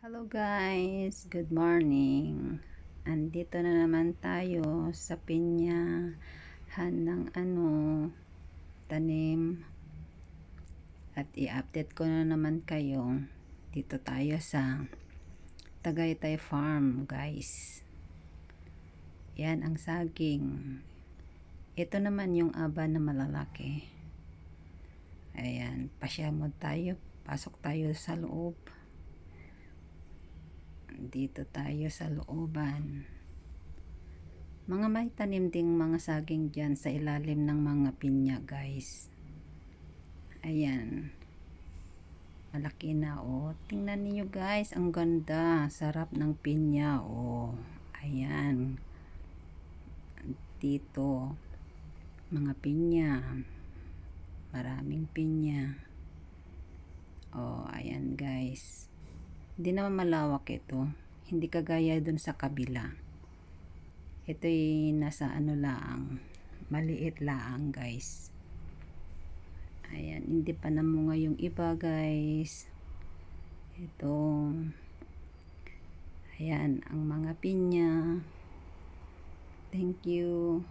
Hello guys, good morning. Andito na naman tayo sa pinyahan ng ano, tanim. At i-update ko na naman kayo. Dito tayo sa Tagaytay Farm guys. Yan ang saging. Ito naman yung aba na malalaki. Ayan, pasya mo tayo. Pasok tayo sa loob dito tayo sa looban. Mga may tanim ding mga saging dyan sa ilalim ng mga pinya guys. Ayan. Malaki na oh. Tingnan niyo guys, ang ganda. Sarap ng pinya oh. Ayan. Dito mga pinya. Maraming pinya. Oh, ayan guys. Hindi naman malawak ito. Hindi kagaya dun sa kabila. Ito ay nasa ano lang. Maliit lang guys. Ayan. Hindi pa namunga yung iba guys. Ito. Ayan. Ang mga pinya. Thank you.